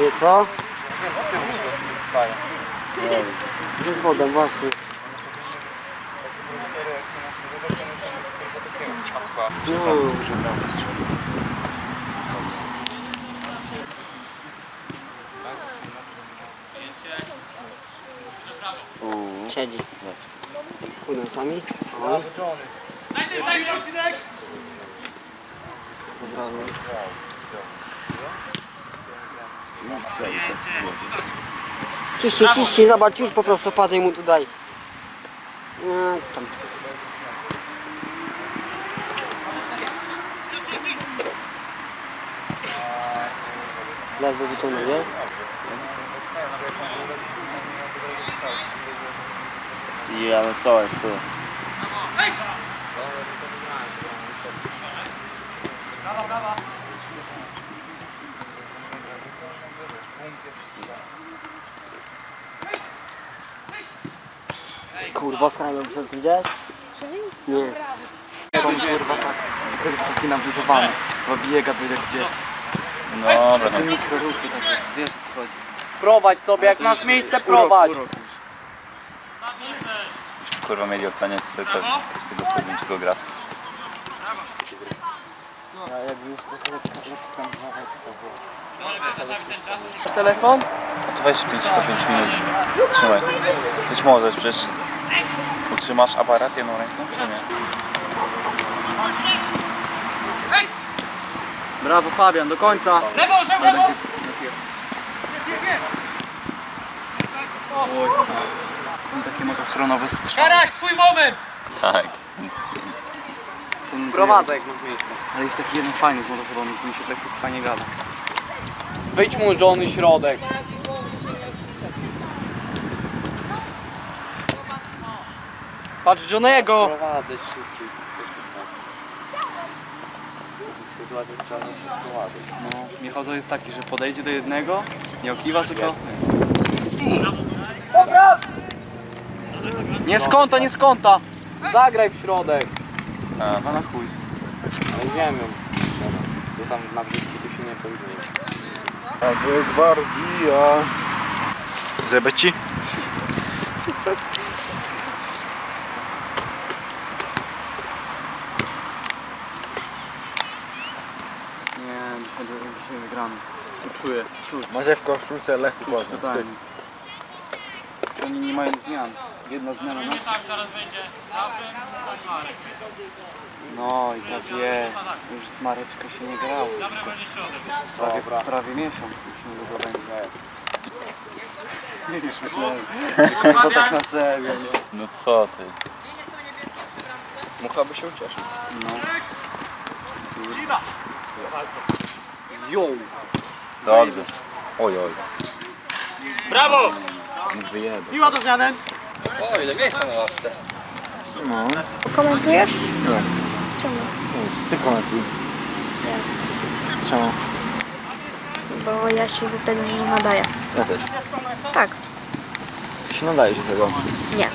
Pięknie, co? Z wodą właśnie. Siedzi. Pójdą sami. Oj. Pozdrawiam. Ciśnij, ciśnij, zobacz, już po prostu padaj mu tutaj. No, tam. Ledwo wyciągnął, Ja, no co jest tu? Kurwa, skrajną wyciągnął, widziałeś? Nie. Kurwa tak, tylko taki nawizowany. Bo biega byle gdzie. Dobra, Te no. mikroruchy takie, wiesz co chodzi. Prowadź sobie, jak masz miejsce, prowadź. Już. kurwa mieli oceniać sobie to z tego pojedynczego gra. Masz telefon? No to weź 5 to 5 minut. Trzymaj. Być możesz przecież. Utrzymasz aparat jedną ręką, czy nie? Brawo Fabian, do końca. Lewo, lewo, Oj, są takie motochronowe strzały. Karaś, twój moment! Tak. Ten- Prowadzę, jak masz miejsce. Ale jest taki jeden fajny z motochronu, z nim się tak fajnie gada. Wyjdź mu żony środek. Patrz Johnego! Prowadzę szybciej. No, Michał to jest taki, że podejdzie do jednego, nie okiwa tylko... Nie skąta, nie skąta! Zagraj w środek. Chyba na chuj. Ale wiemy. Bo tam na brzydki tu się nie powinien. Ave Gwardia. Zjebę ci? Nie, dzisiaj, dzisiaj wygramy. To czuć. Macie w koszulce lekko Czuć totalnie. Oni nie mają zmian. Jedna zmiana na... No i tak jest. Już z Mareczką się nie grało. Prawie, prawie miesiąc już nie go będzie. Już myślałem, kurwa tak na serio, nie? No co ty? Mógłby się ucieszyć. No. Jo! Dobrze. Oj, oj. Brawo! Wyjebę. Piła do zmiany. O, ile miejsca na ławce. No. Komentujesz? Czemu? Ty komentuj. Czemu? Bo ja się do tego nie nadaję. Ja też. Tak, Ty się nadajesz do tego. nie.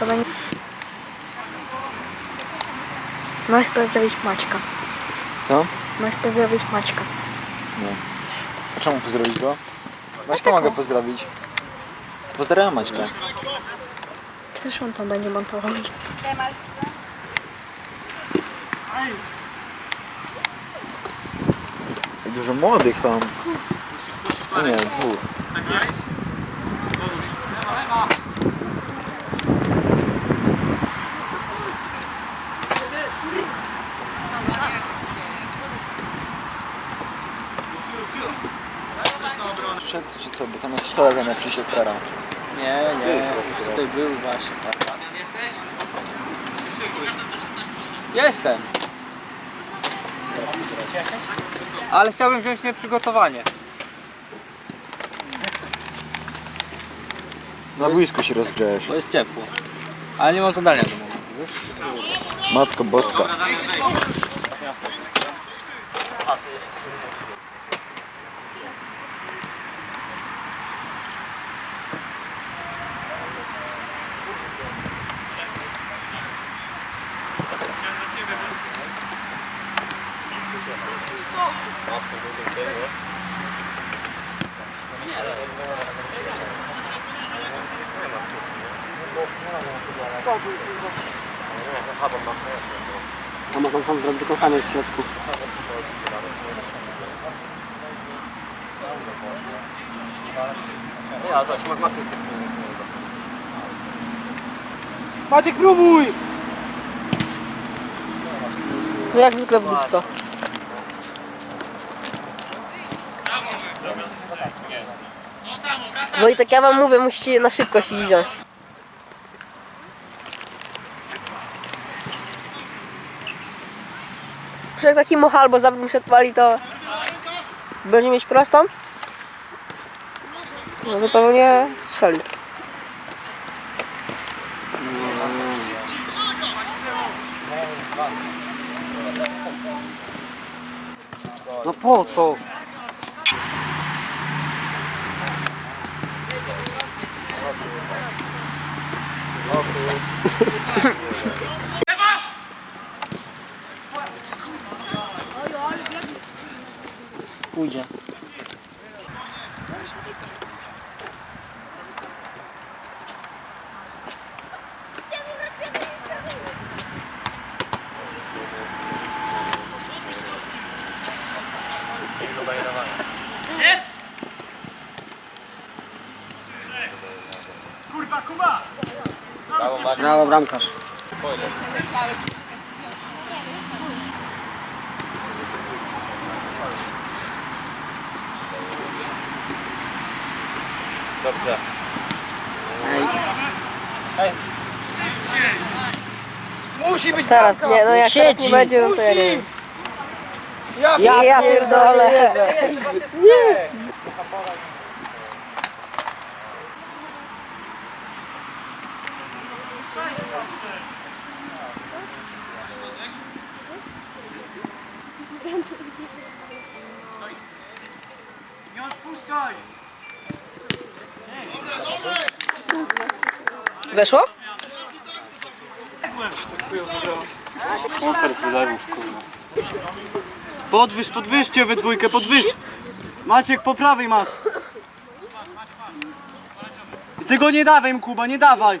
To będzie... Możesz pozdrowić Maćka. Co? Możesz pozdrowić Maćka. A czemu pozdrowić go? Maćka mogę pozdrowić. Pozdrawiam Maćka. Też on to będzie montował. Dużo młodych tam. No nie, dwóch. Szedł czy jakiś kolega przyjść od starał. Nie, nie. Tutaj był właśnie. Jestem. Ale chciałbym wziąć nieprzygotowanie. Na boisku się rozgrzejesz. Bo jest ciepło. Ale nie mam zadania do momentu. Matko Boska. Absolutnie ciemno. Samochód sam zrobił tylko sanie w środku. Ja zaś, ma Maciek, próbuj! No jak zwykle w dupco. Wojtek, ja wam mówię, musicie na szybkość ich wziąć. Przecież jak taki moch albo zabry mi się odpali, to będzie mieć prostą. No to pewnie strzeli. No po co? Cuya. Давай, давай. Brawo bramkarz. Dobrze. Teraz nie, no jak teraz nie Siedzi. będzie, no to ja nie wiem. Ja, ja pierdolę. Weszło? Koncert wylewów, kurwa. Podwyż, podwyżcie we dwójkę, podwyż! Maciek, po prawej masz. Ty go nie dawaj im, Kuba, nie dawaj.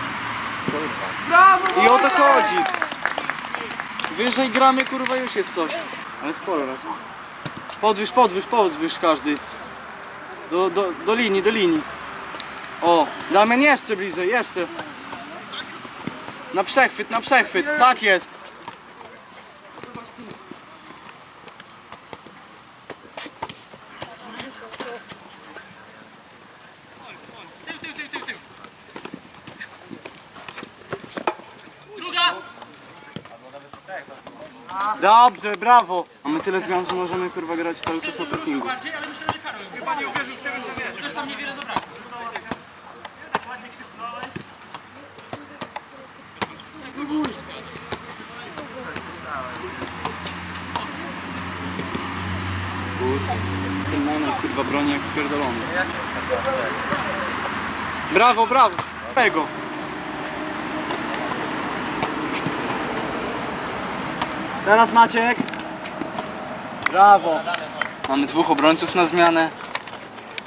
I o to chodzi. Wyżej gramy, kurwa, już jest coś. Ale sporo raz. Podwyż, podwyż, podwyż każdy. Do, do, do linii, do linii. O, Damian jeszcze bliżej, jeszcze. Na przechwyt, na przechwyt. Tak jest. Dobrze, brawo! Mamy tyle zmian, że możemy kurwa grać cały czas na pressingu. Kurwa, ten moment kurwa broni jak pierdolony. Brawo, brawo! Tego! Teraz Maciek. Brawo. Mamy dwóch obrońców na zmianę.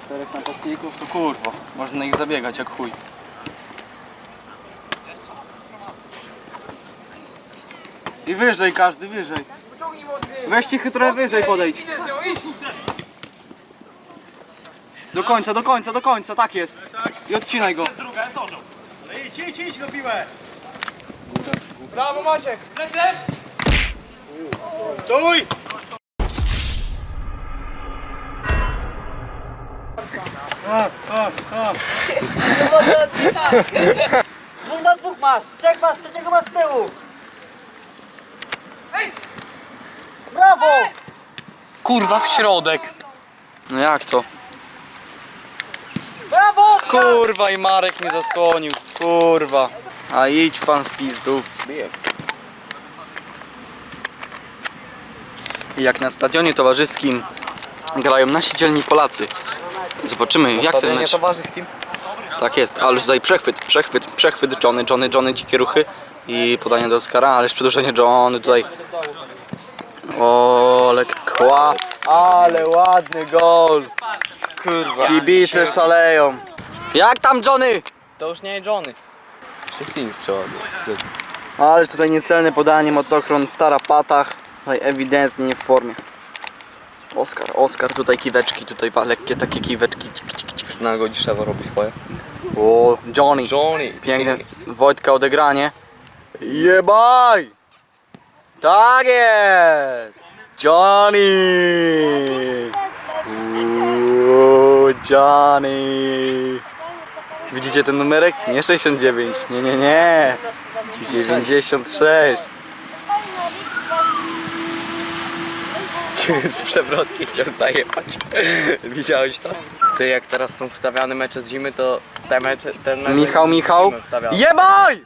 Czterech napastników, to kurwa. Można na ich zabiegać jak chuj. I wyżej każdy, wyżej. Weźcie chytrę wyżej podejdź. Do końca, do końca, do końca, tak jest. I odcinaj go. Dwóch na dwóch masz! Trzech masz, trzeciego masz z tyłu! Brawo! Kurwa w środek. No jak to? Brawo! Kurwa i Marek mnie zasłonił. Kurwa. A idź pan w pizdu. Jak na stadionie towarzyskim grają nasi dzielni Polacy. Zobaczymy jak ten mecz... towarzyskim. Tak jest, ale już tutaj przechwyt, przechwyt, przechwyt Johnny, Johnny, Johnny, dzikie ruchy i podanie do Oscara, ależ przedłużenie Johnny tutaj. O, ale kła, ale ładny gol. Kurwa. Kibice szaleją. Jak tam Johnny? To już nie Johnny. Jeszcze Sins trzeba. Ależ tutaj niecelne podanie, motochron w tarapatach. Tutaj ewidentnie nie w formie. Oskar, Oskar, tutaj kiweczki, tutaj lekkie takie kiweczki. Na Godziszewo robi swoje. O, Johnny. Johnny. Piękne Wojtka odegranie. Jebaj! Tak jest! Johnny! Uuu, Johnny! Widzicie ten numerek? Nie 69, nie, nie, nie. 96. Z przewrotki chciał zajebać. Widziałeś to? Ty jak teraz są wstawiane mecze z zimy, to te mecze, ten mecz Michał, Michał. zimy wstawiamy. Jebaj!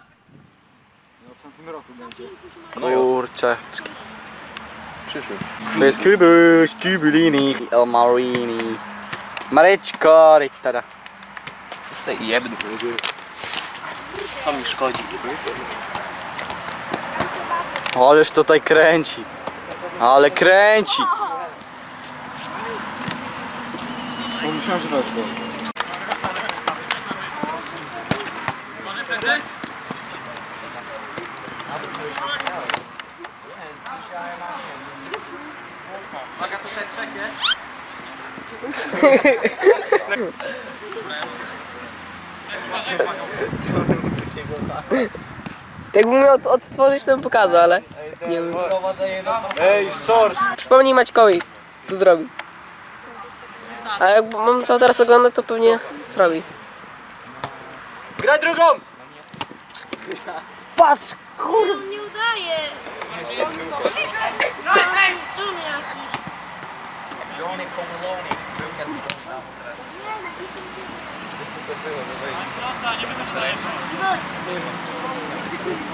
Kurczę. Przyszły. To jest Kubuś, Kubulini, El Marini. Mareczko, rytara. Jebny. Co mi szkodzi? Ależ tutaj kręci. Ale kręci. Że weszło. Jakbym miał odtworzyć, to bym pokazał, ale nie wiem. Ej, short. Przypomnij Maćkowi, to zrobi. A jak mam to teraz oglądać, to pewnie zrobi. Graj drugą! Patrz! On nie udaje. On jest Johnny jakiś.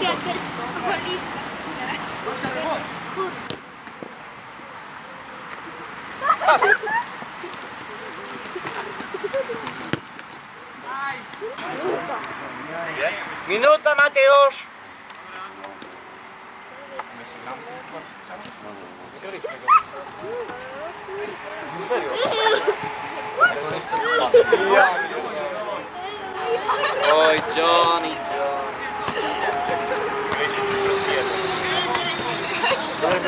Jakaś oliwka. Minuta, Mateos.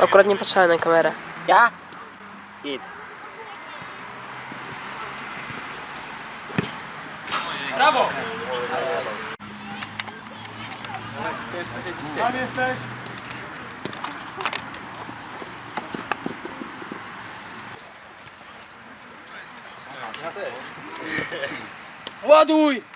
Akurat nie patrzałem na kamerę. Ja? Hit. Ładuj!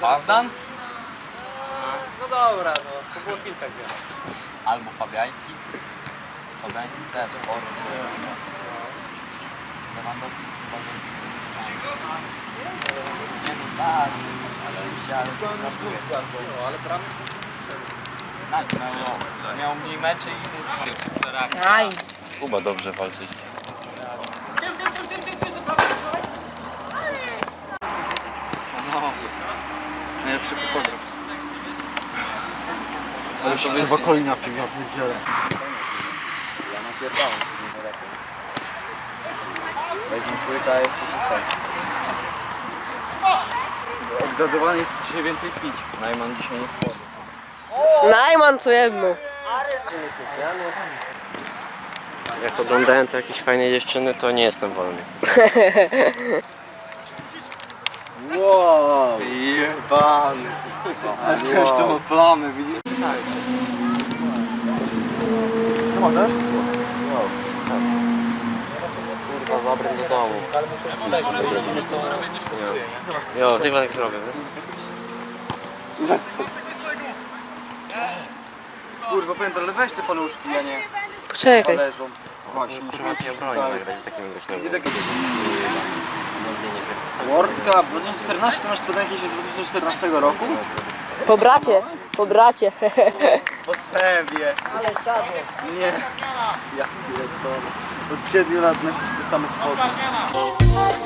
Pazdan? No dobra, no to było kilka gwiazd. Albo Fabiański. Fabiański też, Orus. Lewandowski chyba nie Nie no tak, ale ale to ale prawie tak, miał, miał mniej meczy i Aj. Kuba dobrze walczy. No. Najlepszy fotograf. Coś w okolinie na pił, ja pierdzielę. Ja napierdalam. Weźmy człowieka, jest to Odgazowany chce się więcej pić. Najman dzisiaj nie wchodzi. Najman co jedno. Jak oglądałem to jakieś fajne dziewczyny, to nie jestem wolny. Wow. to ma plamy, widzisz? Co możesz? Kurwa, zabrę do domu. Jo, ty tak zrobię, Kurwa, pamiętam, ale weź te paluszki, ja nie. Poczekaj. Leżą. Właśnie, muszę mieć broń takim gośnym. World Cup 2014 to masz spodenki się z 2014 roku? Po bracie, po bracie. Po sobie. Ale siadło. Nie. Ja pierdolę. Od 7 lat nosisz te same spodnie.